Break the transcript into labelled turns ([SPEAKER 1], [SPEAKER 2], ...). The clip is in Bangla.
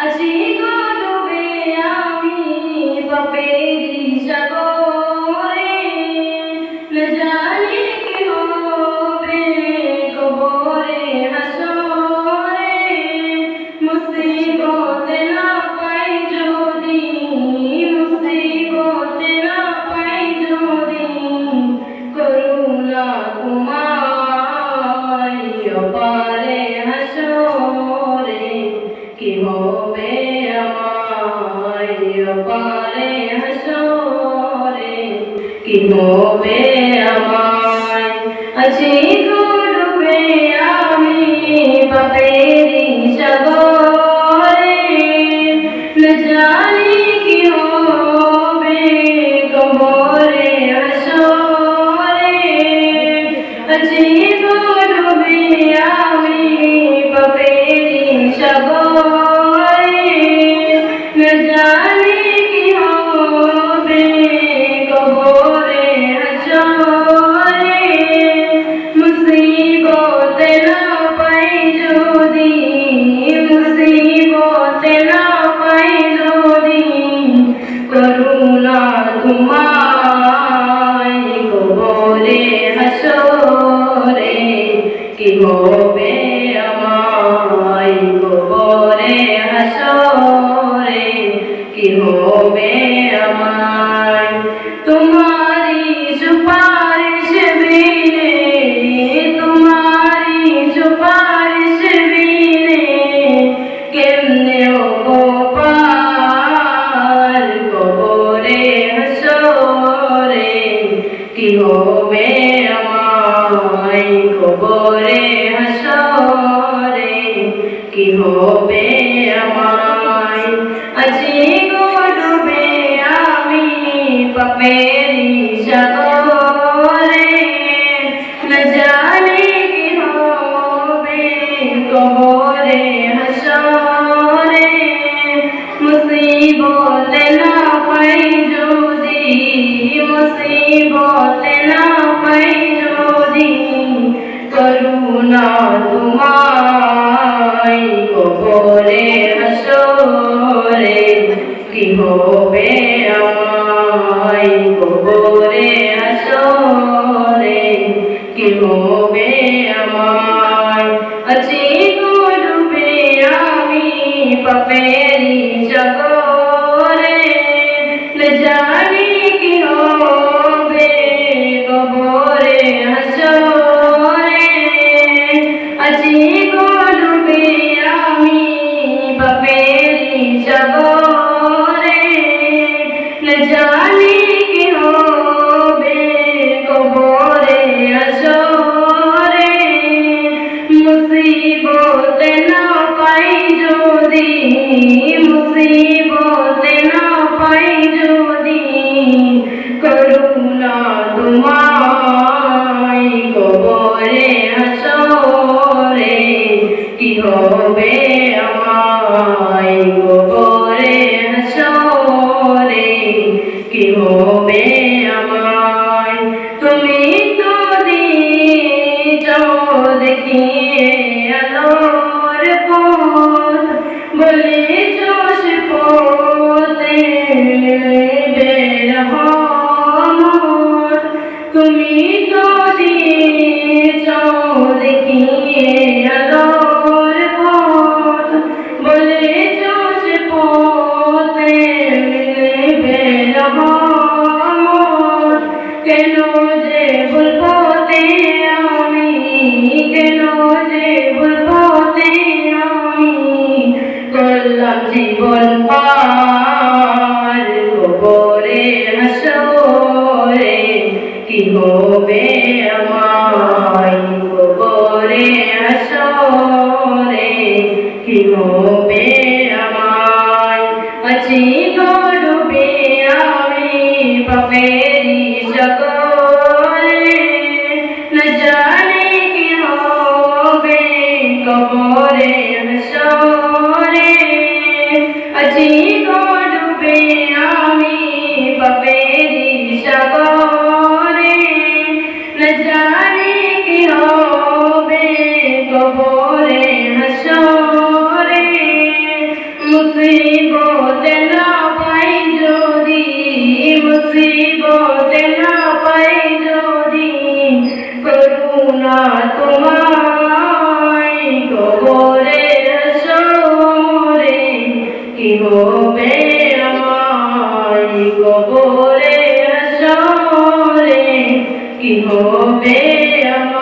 [SPEAKER 1] আছি গো ডুবে আমি বাপেরি হবে আমায় অপারে হাসরে? কি হবে আমায় আছি কি হবে আমায়। তোমারি সুপারিশ বিনে তোমারি সুপারিশ বিনে কেমনে ও গোপাল কবরে, হাসরে? কি হবে আমায় কবরে, হাসরে? কি হবে কবরে হাসরে, মুসিবতে না পাই যদি, মুসিবতে না পাই যদি, করুণা তোমায় কবরে হাসরে, কি হবে আমায় কবরে হাসরে, কি হবে আমায় পাপেরি সাগরে না জানি কি হবে কবরে হাসরে। আছি গো ডুবে আমি পাপেরি সাগরে না জানি কি হবে আমায় কবরে হাসরে কি হবে কেন যে ভুলপথে আমি? কেন যে ভুলপথে আমি? করলাম জীবন পার কবরে হাসরে। কি হবে আমায় কবরে হাসরে? কি হবে আমায়? আছি গড়বে আমি পাপেরি কি হবে আমার কবরে হাসরে কি হবে আমার